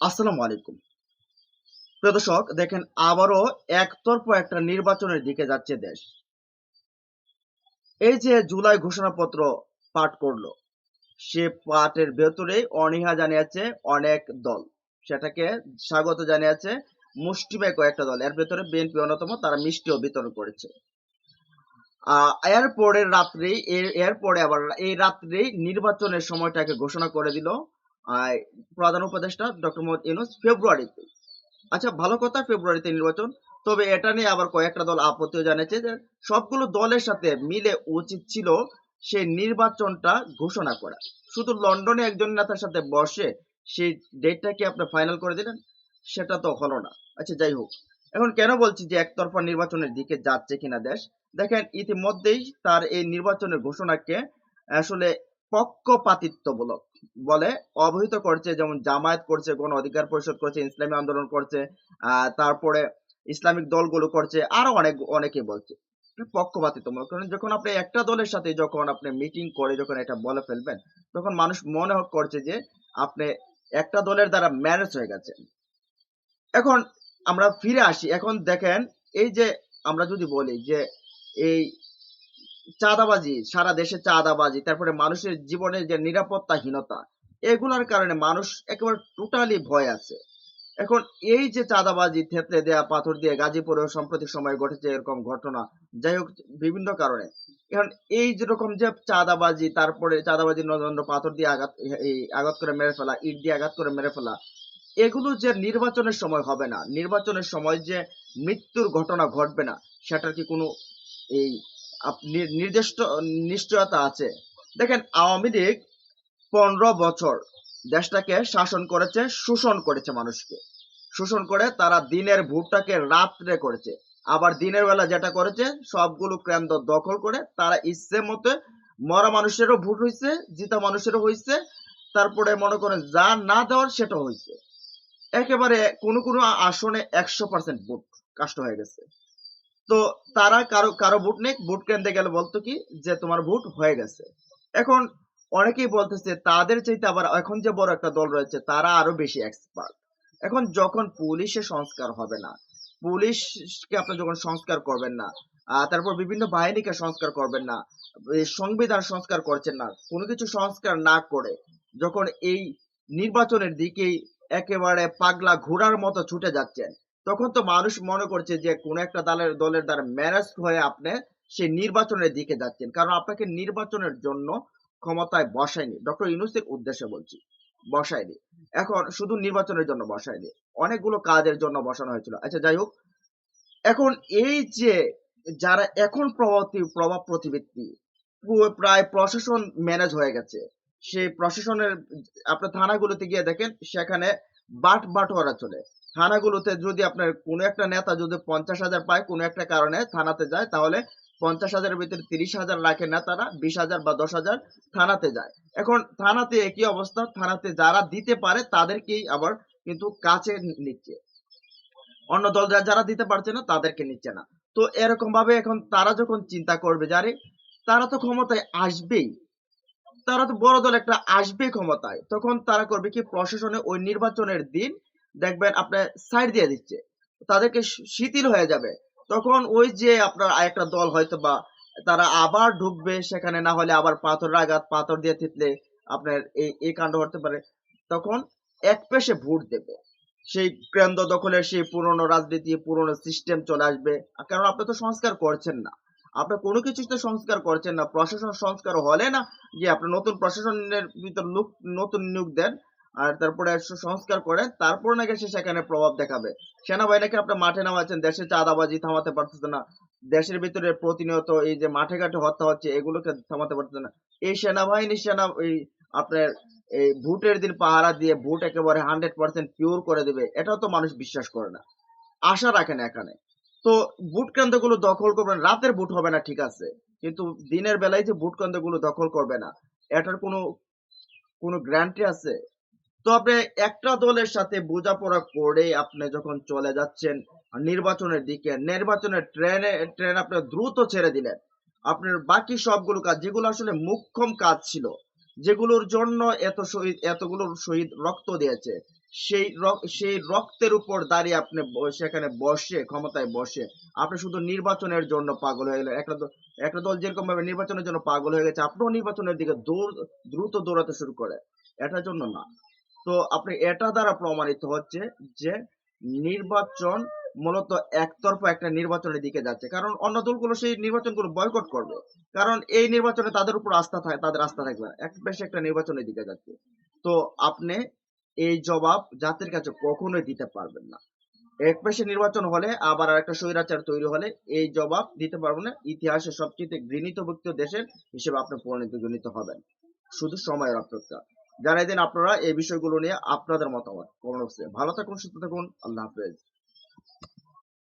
আসসালামু আলাইকুম। প্রিয় দর্শক, দেখেন আবারও একতরফা একটা নির্বাচনের দিকে যাচ্ছে দেশ। এই যে জুলাই ঘোষণাপত্র পাঠ করল, সে পাঠের ভেতরে অনীহা জানিয়েছে অনেক দল। সেটাকে স্বাগত জানিয়েছে মুষ্টিমেয় কয়েকটা দল। এর ভেতরে বিএনপি অন্যতম, তারা মিষ্টিও বিতরণ করেছে। এরপরের রাত্রি এর- এরপরে আবার এই রাত্রি নির্বাচনের সময়টাকে ঘোষণা করে দিল প্রধান উপদেষ্টা ডক্টর মোহাম্মদ ইউনুস ফেব্রুয়ারিতে। আচ্ছা ভালো কথা, ফেব্রুয়ারিতে নির্বাচন। তবে এটা নিয়ে আবার কয়েকটা দল আপত্তিও জানিয়েছে যে সবগুলো দলের সাথে মিলে উচিত ছিল সেই নির্বাচনটা ঘোষণা করা। শুধু লন্ডনে একজন নেতার সাথে বসে সেই ডেটটাকে আপনি ফাইনাল করে দিলেন? সেটা তো হলো না। আচ্ছা যাই হোক। এখন কেন বলছি যে একতরফা নির্বাচনের দিকে যাচ্ছে কিনা দেশ? দেখেন, ইতিমধ্যেই তার এই নির্বাচনের ঘোষণাকে আসলে পক্ষপাতিত্বমূলক বলে অবহিত করছে, যেমন জামায়াত করছে, গণ অধিকার পরিষদ করছে, ইসলামী আন্দোলন করছে তারপরে ইসলামিক দলগুলো করছে, আরও অনেক, অনেকে বলছে। পক্ষপাতিত্বমূলক, কারণ যখন আপনি একটা দলের সাথে যখন আপনি মিটিং করে, যখন এটা বলে ফেলবেন, তখন মানুষ মনে করছে যে আপনি একটা দলের দ্বারা ম্যানেজ হয়ে গেছে। এখন আমরা ফিরে আসি, এখন দেখেন এই যে আমরা যদি বলি যে এই চাঁদাবাজি, সারা দেশে চাঁদাবাজি, তারপরে মানুষের জীবনের যে নিরাপত্তাহীনতা, এগুলোর কারণে মানুষ একেবারে টোটালি ভয় আছে। এখন এই যে চাঁদাবাজি, থেতলে দেয়া, পাথর দিয়ে গাজীপুরেও সাম্প্রতিক সময়ে ঘটেছে এরকম ঘটনা, যাই হোক, বিভিন্ন কারণে। এখন এই যেরকম যে চাঁদাবাজি, তারপরে চাঁদাবাজি নজন্য পাথর দিয়ে আঘাত, এই আঘাত করে মেরে ফেলা, ইট দিয়ে আঘাত করে মেরে ফেলা, এগুলো যে নির্বাচনের সময় হবে না। নির্বাচনের সময় যে মৃত্যুর ঘটনা ঘটবে না, সেটার কি কোনো এই নির্দিষ্ট, নিশ্চয়তা আছে। দেখেন, আওয়ামী লীগ পনেরো বছর দেশটাকে শাসন করেছে, শোষণ করেছে মানুষকে। শোষণ করে তারা দিনের ভোটটাকে রাত্রে করেছে। আবার দিনের বেলা যেটা করেছে, সবগুলো কেন্দ্র দখল করে তারা ইচ্ছে মতে মরা মানুষেরও ভোট হয়েছে জিতা মানুষেরও হয়েছে তারপরে মনে করেন, যা না দেওয়ার সেটা হয়েছে একেবারে কোনো কোনো আসনে একশো পার্সেন্ট ভোট কাষ্ট হয়ে গেছে। তো তারা কারও কারও ভোট নেই ভোট কেন্দ্রে গেলে বলতো কি যে তোমার ভোট হয়ে গেছে। এখন অনেকেই বলতেছে তাদের চাইতে আবার এখন যে বড় একটা দল রয়েছে তারা আরও বেশি এক্সপার্ট এখন যখন পুলিশে সংস্কার হবে না, পুলিশকে আপনি যখন সংস্কার করবেন না তারপর বিভিন্ন বাহিনীকে সংস্কার করবেন না সংবিধান সংস্কার করছেন না, কোনো কিছু সংস্কার না করে যখন এই নির্বাচনের দিকেই একেবারে পাগলা ঘোড়ার মতো ছুটে যাচ্ছেন তখন তো মানুষ মনে করছে যে কোন একটা দলের দলের দ্বারা ম্যানেজ হয়ে আপনি সেই নির্বাচনের দিকে যাচ্ছেন। কারণ আপনাকে নির্বাচনের জন্য ক্ষমতায় বসায়নি। ডক্টর ইউনুসের উদ্দেশ্যে বলছি, বসায়নি। এখন শুধু নির্বাচনের জন্য বসায়নি, অনেকগুলো কাজের জন্য বসানো হয়েছিল। আচ্ছা যাই হোক। এখন এই যে যারা এখন প্রভাব প্রভাব প্রতিবৃত্তি পুরো প্রায় প্রশাসন ম্যানেজ হয়ে গেছে। সেই প্রশাসনের, আপনার থানাগুলোতে গিয়ে দেখেন, সেখানে বাট বাটোয়ারা চলে। থানাগুলোতে যদি আপনার কোনো একটা নেতা যদি পঞ্চাশ হাজার পায় কোনো একটা কারণে থানাতে যায়, তাহলে পঞ্চাশ হাজারের ভিতরে তিরিশ হাজার রাখে নেতারা, বিশ হাজার বা দশ হাজার থানাতে যায়। এখন থানাতে একই অবস্থা, থানাতে যারা দিতে পারে তাদেরকেই আবার কিন্তু কাছে নিচ্ছে। অন্য দল যারা দিতে পারছে না তাদেরকে নিচ্ছে না। তো এরকম ভাবে এখন তারা যখন চিন্তা করবে যারে তারা তো ক্ষমতায় আসবেই। তারা তো বড় দল একটা আসবে ক্ষমতায়, তখন তারা করবে কি প্রশাসনে ওই নির্বাচনের দিন দেখবেন আপনার সাইড দিয়ে দিচ্ছে, তাদেরকে শিথিল হয়ে যাবে, তখন ওই যে আপনার একটা দল হয়তো বা তারা আবার ঢুকবে সেখানে, না হলে আবার পাথর আঘাত পাথর দিয়ে থিতলে আপনার এই এই কাণ্ড হতে পারে, তখন এক পেশে ভোট দেবে, সেই কেন্দ্র দখলের সেই পুরনো রাজনীতি, পুরনো সিস্টেম চলে আসবে, কারণ আপনি তো সংস্কার করছেন না। আপনি কোনো কিছুতে সংস্কার করছেন না, প্রশাসন সংস্কার হলে না যে আপনি নতুন প্রশাসনের ভিতর লোক, নতুন নিয়োগ দেন আর তারপরে সংস্কার করেন, তারপর নাকি সে সেখানে প্রভাব দেখাবে। সেনাবাহিনীকে আপনি মাঠে নামাচ্ছেন, দেশে চাঁদাবাজি থামাতে পারতেছে না, দেশের ভিতরে প্রতিনিয়ত এই যে মাঠে ঘাটে হত্যা হচ্ছে, এগুলোকে থামাতে পারতেছে না। এই সেনাবাহিনী, সেনা, এই আপনার এই ভোটের দিন পাহারা দিয়ে ভোট একেবারে হান্ড্রেড পার্সেন্ট পিওর করে দেবে, এটাও তো মানুষ বিশ্বাস করে না। আশা রাখে না এখানে। তো ভোট কেন্দ্রগুলো দখল করবেন রাতের ভোট হবে না, ঠিক আছে। কিন্তু দিনের বেলায় যে ভোট কেন্দ্রগুলো দখল করবে না, এটার কোনো কোনো গ্যারান্টি আছে? তো আপনি একটা দলের সাথে বোঝাপড়া করে আপনি যখন চলে যাচ্ছেন নির্বাচনের দিকে, নির্বাচনের ট্রেনে, ট্রেন আপনি দ্রুত ছেড়ে দিলেন। আপনার বাকি সবগুলো কাজ, যেগুলো আসলে মুখ্যম কাজ ছিল, যেগুলোর জন্য এত শহীদ, এতগুলো শহীদ রক্ত দিয়েছে সেই সেই রক্তের উপর দাঁড়িয়ে আপনি সেখানে বসে, ক্ষমতায় বসে, আপনি শুধু নির্বাচনের জন্য পাগল হয়ে গেলেন। একটা একটা দল যেরকম ভাবে নির্বাচনের জন্য পাগল হয়ে গেছে, আপনিও নির্বাচনের দিকে দৌড়, দ্রুত দৌড়াতে শুরু করে এটার জন্য না। তো আপনি এটা দ্বারা প্রমাণিত হচ্ছে যে নির্বাচন মূলত একতরফা একটা নির্বাচনের দিকে যাচ্ছে। কারণ অন্য দলগুলো সেই নির্বাচনগুলো বয়কট করবে। কারণ এই নির্বাচনে তাদের উপর আস্থা থাকে, তাদের আস্থা থাকবে। এক, বেশি একটা নির্বাচনের দিকে যাচ্ছে। তো আপনি এই জবাব জাতির কাছে কখনোই দিতে পারবেন না। এক পেশে নির্বাচন হলে আবার একটা স্বৈরাচার তৈরি হলে এই জবাব দিতে পারবেন না। ইতিহাসে সবচেয়ে ঘৃণিত ভুক্ত দেশের হিসেবে আপনি পরিণত গণিত হবেন। শুধু সময়ের অপেক্ষা। জানাই দিন আপনারা এই বিষয়গুলো নিয়ে আপনাদের মতামত কমেন্ট বক্সে। ভালো থাকুন, সুস্থ থাকুন। আল্লাহ হাফেজ।